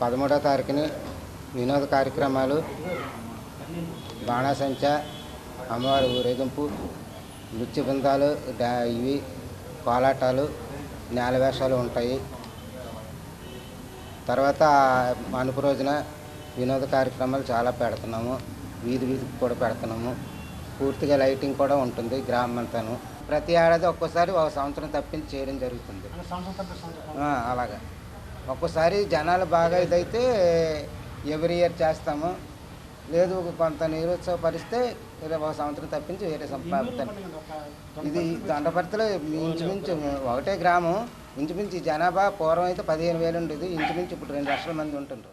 పదమూడో తారీఖుని వినోద కార్యక్రమాలు బాణాసంచ అమ్మవారి ఊరేగింపు నృత్య బృందాలు డా ఇవి కోలాటాలు నేల వేషాలు ఉంటాయి. తర్వాత మనుపు రోజున వినోద కార్యక్రమాలు చాలా పెడుతున్నాము. వీధి వీధికి కూడా పెడుతున్నాము. పూర్తిగా లైటింగ్ కూడా ఉంటుంది గ్రామం అంతాను ప్రతి ఏడాది ఒక్కోసారి ఒక సంవత్సరం తప్పించి చేయడం జరుగుతుంది. అలాగా. ఒక్కోసారి జనాలు బాగా ఇదైతే ఎవ్రీ ఇయర్ చేస్తాము. లేదు కొంత నిరుత్సాహపరిస్తే ఒక సంవత్సరం తప్పించి వేరే సంపాదన ఇది దండపర్తిలో ఇంచుమించు ఒకటే గ్రామం. ఇంచుమించు జనాభా పూర్వం అయితే పదిహేను వేలు ఉండేది. ఇంచుమించు ఇప్పుడు రెండు లక్షల మంది ఉంటుండ్రు.